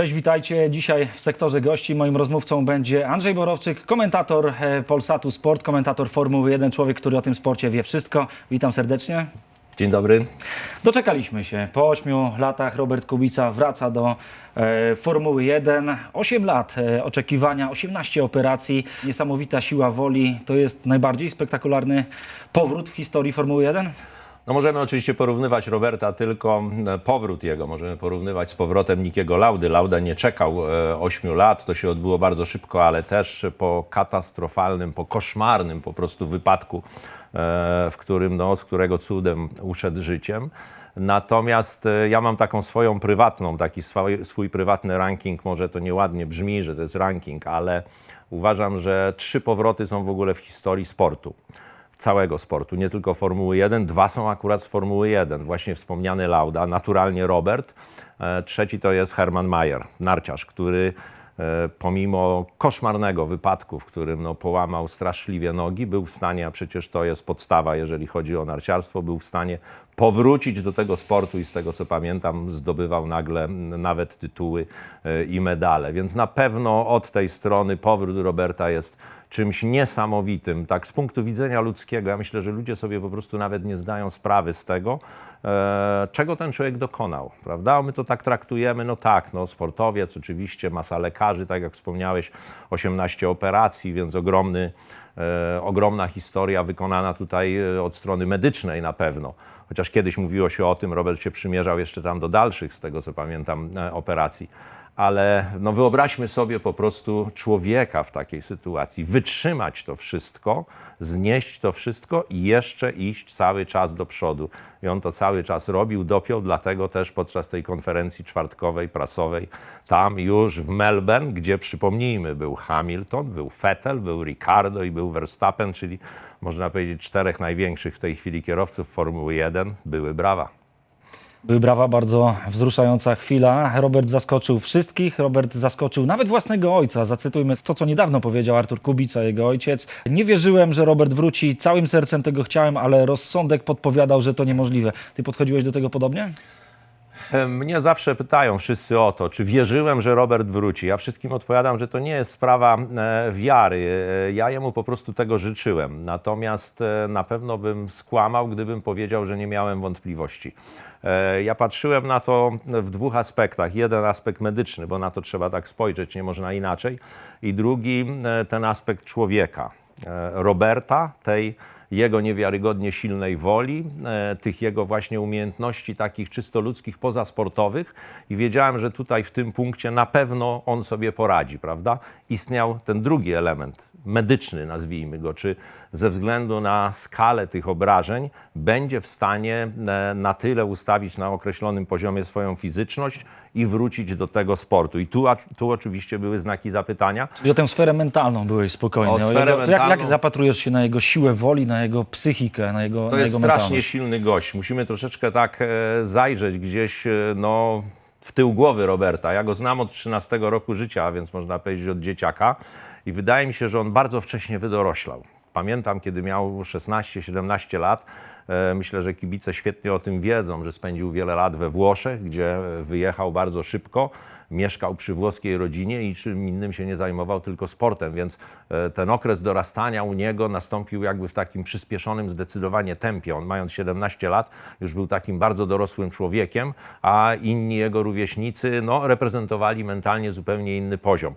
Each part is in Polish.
Cześć, witajcie. Dzisiaj w sektorze gości moim rozmówcą będzie Andrzej Borowczyk, komentator e, Polsatu Sport, komentator Formuły 1, człowiek, który o tym sporcie wie wszystko. Witam serdecznie. Dzień dobry. Doczekaliśmy się. Po 8 latach Robert Kubica wraca do e, Formuły 1. 8 lat e, oczekiwania, 18 operacji, niesamowita siła woli. To jest najbardziej spektakularny powrót w historii Formuły 1? No możemy oczywiście porównywać Roberta tylko e, powrót jego, możemy porównywać z powrotem Nikiego Laudy. Lauda nie czekał 8 lat, to się odbyło bardzo szybko, ale też po katastrofalnym, po koszmarnym po prostu wypadku, e, w którym, no, z którego cudem uszedł życiem. Natomiast e, ja mam taką swoją prywatną, taki swój, swój prywatny ranking, może to nieładnie brzmi, że to jest ranking, ale uważam, że trzy powroty są w ogóle w historii sportu całego sportu, nie tylko Formuły 1. Dwa są akurat z Formuły 1. Właśnie wspomniany Lauda, naturalnie Robert. E, Trzeci to jest Hermann Mayer, narciarz, który e, pomimo koszmarnego wypadku, w którym no, połamał straszliwie nogi, był w stanie, a przecież to jest podstawa, jeżeli chodzi o narciarstwo, był w stanie powrócić do tego sportu i z tego co pamiętam zdobywał nagle nawet tytuły e, i medale. Więc na pewno od tej strony powrót Roberta jest czymś niesamowitym, tak z punktu widzenia ludzkiego. Ja myślę, że ludzie sobie po prostu nawet nie zdają sprawy z tego, e, czego ten człowiek dokonał, prawda? My to tak traktujemy, no tak, no sportowiec, oczywiście masa lekarzy, tak jak wspomniałeś, 18 operacji, więc ogromny, e, ogromna historia wykonana tutaj e, od strony medycznej na pewno. Chociaż kiedyś mówiło się o tym, Robert się przymierzał jeszcze tam do dalszych, z tego co pamiętam, e, operacji ale no wyobraźmy sobie po prostu człowieka w takiej sytuacji, wytrzymać to wszystko, znieść to wszystko i jeszcze iść cały czas do przodu. I on to cały czas robił, dopiął, dlatego też podczas tej konferencji czwartkowej, prasowej, tam już w Melbourne, gdzie przypomnijmy, był Hamilton, był Vettel, był Ricardo i był Verstappen, czyli można powiedzieć czterech największych w tej chwili kierowców Formuły 1, były brawa. Były brawa, bardzo wzruszająca chwila. Robert zaskoczył wszystkich, Robert zaskoczył nawet własnego ojca. Zacytujmy to, co niedawno powiedział Artur Kubica, jego ojciec. Nie wierzyłem, że Robert wróci, całym sercem tego chciałem, ale rozsądek podpowiadał, że to niemożliwe. Ty podchodziłeś do tego podobnie? Mnie zawsze pytają wszyscy o to, czy wierzyłem, że Robert wróci. Ja wszystkim odpowiadam, że to nie jest sprawa e, wiary. E, Ja jemu po prostu tego życzyłem. Natomiast e, na pewno bym skłamał, gdybym powiedział, że nie miałem wątpliwości. E, Ja patrzyłem na to w dwóch aspektach. Jeden aspekt medyczny, bo na to trzeba tak spojrzeć, nie można inaczej. I drugi e, ten aspekt człowieka. E, Roberta, tej jego niewiarygodnie silnej woli, e, tych jego właśnie umiejętności takich czysto ludzkich, pozasportowych i wiedziałem, że tutaj w tym punkcie na pewno on sobie poradzi, prawda? Istniał ten drugi element, medyczny nazwijmy go, czy ze względu na skalę tych obrażeń będzie w stanie e, na tyle ustawić na określonym poziomie swoją fizyczność i wrócić do tego sportu. I tu, tu oczywiście były znaki zapytania. I o tę sferę mentalną byłeś spokojny. O sferę jego, to jak, jak mentalną. zapatrujesz się na jego siłę woli, na jego psychikę, na jego To na jest jego strasznie mentalność? silny gość. Musimy troszeczkę tak e, zajrzeć gdzieś e, no, w tył głowy Roberta. Ja go znam od 13 roku życia, więc można powiedzieć od dzieciaka. I wydaje mi się, że on bardzo wcześnie wydoroślał. Pamiętam, kiedy miał 16-17 lat. e, Myślę, że kibice świetnie o tym wiedzą, że spędził wiele lat we Włoszech, gdzie wyjechał bardzo szybko mieszkał przy włoskiej rodzinie i czym innym się nie zajmował, tylko sportem, więc e, ten okres dorastania u niego nastąpił jakby w takim przyspieszonym zdecydowanie tempie. On mając 17 lat już był takim bardzo dorosłym człowiekiem, a inni jego rówieśnicy no, reprezentowali mentalnie zupełnie inny poziom.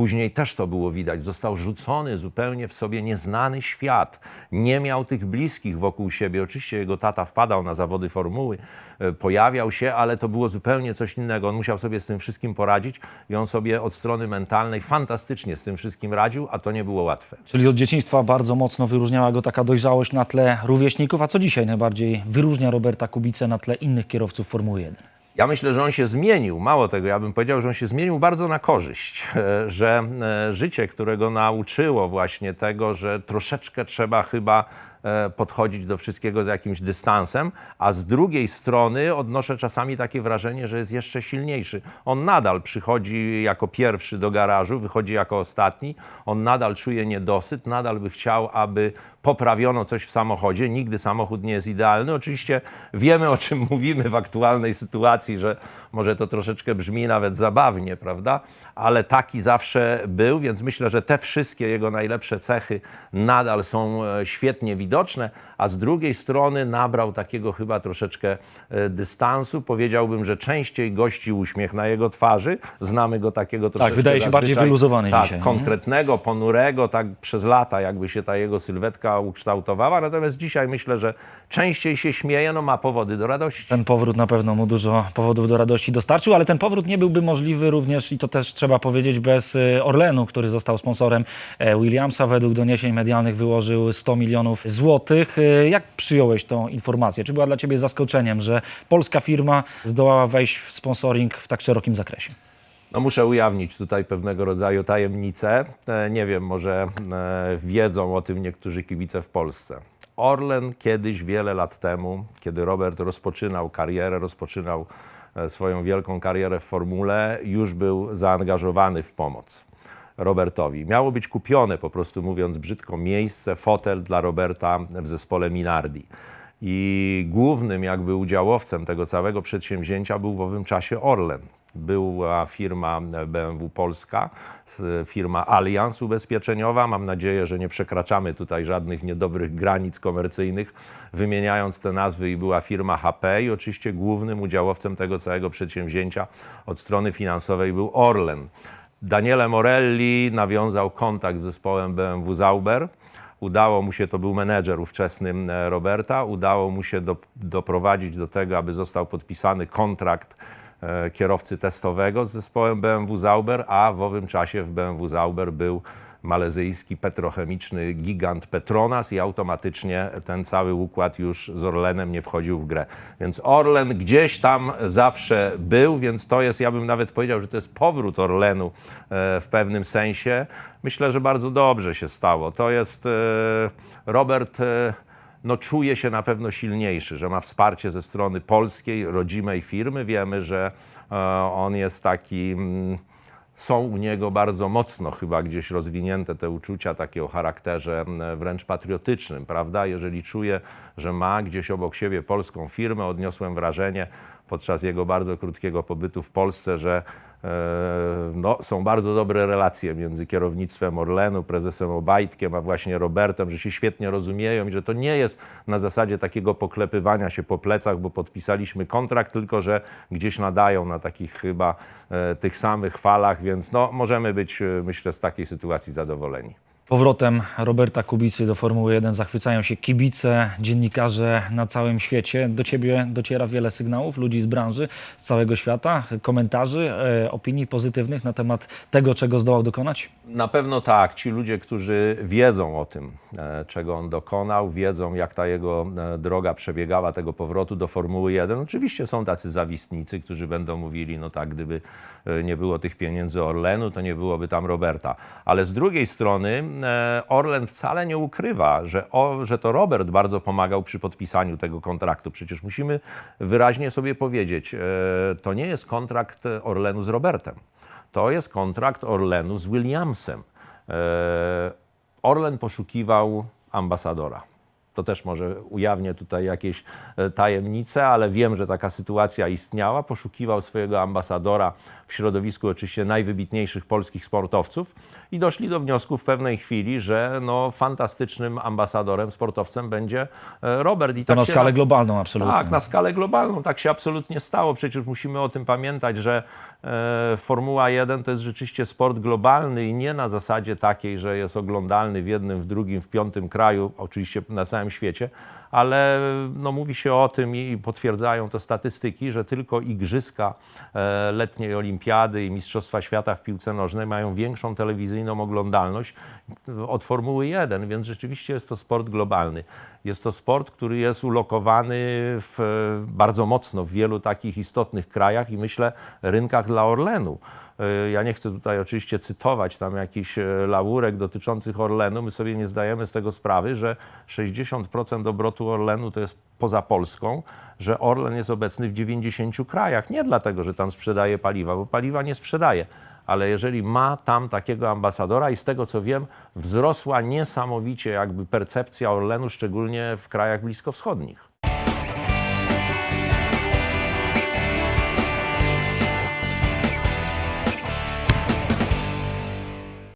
Później też to było widać. Został rzucony zupełnie w sobie nieznany świat. Nie miał tych bliskich wokół siebie. Oczywiście jego tata wpadał na zawody formuły, e, pojawiał się, ale to było zupełnie coś innego. On musiał sobie z tym wszystkim poradzić i on sobie od strony mentalnej fantastycznie z tym wszystkim radził, a to nie było łatwe. Czyli od dzieciństwa bardzo mocno wyróżniała go taka dojrzałość na tle rówieśników. A co dzisiaj najbardziej wyróżnia Roberta Kubicę na tle innych kierowców Formuły 1? Ja myślę, że on się zmienił. Mało tego, ja bym powiedział, że on się zmienił bardzo na korzyść. E, Że e, życie, które go nauczyło właśnie tego, że troszeczkę trzeba chyba e, podchodzić do wszystkiego z jakimś dystansem, a z drugiej strony odnoszę czasami takie wrażenie, że jest jeszcze silniejszy. On nadal przychodzi jako pierwszy do garażu, wychodzi jako ostatni, on nadal czuje niedosyt, nadal by chciał, aby poprawiono coś w samochodzie. Nigdy samochód nie jest idealny. Oczywiście wiemy, o czym mówimy w aktualnej sytuacji, że może to troszeczkę brzmi nawet zabawnie, prawda? Ale taki zawsze był, więc myślę, że te wszystkie jego najlepsze cechy nadal są e, świetnie widoczne, a z drugiej strony nabrał takiego chyba troszeczkę e, dystansu. Powiedziałbym, że częściej gości uśmiech na jego twarzy. Znamy go takiego troszeczkę wydaje się bardziej wyluzowany tak, dzisiaj, nie? konkretnego, ponurego, tak przez lata jakby się ta jego sylwetka ukształtowała. Natomiast dzisiaj myślę, że częściej się śmieje, no ma powody do radości. Ten powrót na pewno mu dużo powodów do radości dostarczył, ale ten powrót nie byłby możliwy również, i to też trzeba powiedzieć, bez y, Orlenu, który został sponsorem e, Williamsa. Według doniesień medialnych wyłożył 100 milionów złotych. Y, Jak przyjąłeś tą informację? Czy była dla Ciebie zaskoczeniem, że polska firma zdołała wejść w sponsoring w tak szerokim zakresie? No muszę ujawnić tutaj pewnego rodzaju tajemnicę. E, Nie wiem, może e, wiedzą o tym niektórzy kibice w Polsce. Orlen kiedyś, wiele lat temu, kiedy Robert rozpoczynał karierę, rozpoczynał e, swoją wielką karierę w formule, już był zaangażowany w pomoc. Robertowi. Miało być kupione, po prostu mówiąc brzydko, miejsce, fotel dla Roberta w zespole Minardi. I głównym jakby udziałowcem tego całego przedsięwzięcia był w owym czasie Orlen. Była firma BMW Polska, firma Allianz Ubezpieczeniowa. Mam nadzieję, że nie przekraczamy tutaj żadnych niedobrych granic komercyjnych, wymieniając te nazwy. I była firma HP i oczywiście głównym udziałowcem tego całego przedsięwzięcia od strony finansowej był Orlen. Daniele Morelli nawiązał kontakt z zespołem BMW Zauber. Udało mu się, to był menedżer ówczesny e, Roberta, udało mu się do, doprowadzić do tego, aby został podpisany kontrakt kierowcy testowego z zespołem BMW Zauber, a w owym czasie w BMW Zauber był malezyjski petrochemiczny gigant Petronas i automatycznie ten cały układ już z Orlenem nie wchodził w grę. Więc Orlen gdzieś tam zawsze był, więc to jest, ja bym nawet powiedział, że to jest powrót Orlenu e, w pewnym sensie. Myślę, że bardzo dobrze się stało. To jest e, Robert. No, czuje się na pewno silniejszy, że ma wsparcie ze strony polskiej, rodzimej firmy. Wiemy, że e, on jest taki. mm, są u niego bardzo mocno chyba gdzieś rozwinięte te uczucia takie o charakterze wręcz patriotycznym, prawda? Jeżeli czuje, że ma gdzieś obok siebie polską firmę, odniosłem wrażenie podczas jego bardzo krótkiego pobytu w Polsce, że no, są bardzo dobre relacje między kierownictwem Orlenu, prezesem Obajtkiem, a właśnie Robertem, że się świetnie rozumieją i że to nie jest na zasadzie takiego poklepywania się po plecach, bo podpisaliśmy kontrakt, tylko że gdzieś nadają na takich chyba e, tych samych falach, więc no, możemy być, e, myślę, z takiej sytuacji zadowoleni. Powrotem Roberta Kubicy do Formuły 1 zachwycają się kibice, dziennikarze na całym świecie. Do ciebie dociera wiele sygnałów ludzi z branży, z całego świata, komentarzy, e, opinii pozytywnych na temat tego, czego zdołał dokonać? Na pewno tak. Ci ludzie, którzy wiedzą o tym, e, czego on dokonał, wiedzą, jak ta jego e, droga przebiegała, tego powrotu do Formuły 1. Oczywiście są tacy zawistnicy, którzy będą mówili, no tak, gdyby nie było tych pieniędzy Orlenu, to nie byłoby tam Roberta. Ale z drugiej strony Orlen wcale nie ukrywa, że, o, że to Robert bardzo pomagał przy podpisaniu tego kontraktu. Przecież musimy wyraźnie sobie powiedzieć, e, to nie jest kontrakt Orlenu z Robertem. To jest kontrakt Orlenu z Williamsem. E, Orlen poszukiwał ambasadora. To też może ujawnię tutaj jakieś e, tajemnice, ale wiem, że taka sytuacja istniała. Poszukiwał swojego ambasadora w środowisku oczywiście najwybitniejszych polskich sportowców i doszli do wniosku w pewnej chwili, że no, fantastycznym ambasadorem, sportowcem będzie e, Robert. I To na się skalę globalną absolutnie. tak, na skalę globalną tak się absolutnie stało. Przecież musimy o tym pamiętać, że e, Formuła 1 to jest rzeczywiście sport globalny i nie na zasadzie takiej, że jest oglądalny w jednym, w drugim, w piątym kraju, oczywiście na całym świecie, ale no, mówi się o tym i potwierdzają to statystyki, że tylko igrzyska e, letniej olimpiady i Mistrzostwa Świata w piłce nożnej mają większą telewizyjną oglądalność od Formuły 1, więc rzeczywiście jest to sport globalny. Jest to sport, który jest ulokowany w, bardzo mocno w wielu takich istotnych krajach i myślę rynkach dla Orlenu. E, Ja nie chcę tutaj oczywiście cytować tam jakichś e, laurek dotyczących Orlenu. My sobie nie zdajemy z tego sprawy, że 60% obrotu Orlenu to jest poza Polską, że Orlen jest obecny w 90 krajach. Nie dlatego, że tam sprzedaje paliwa, bo paliwa nie sprzedaje. Ale jeżeli ma tam takiego ambasadora i z tego co wiem, wzrosła niesamowicie jakby percepcja Orlenu, szczególnie w krajach bliskowschodnich.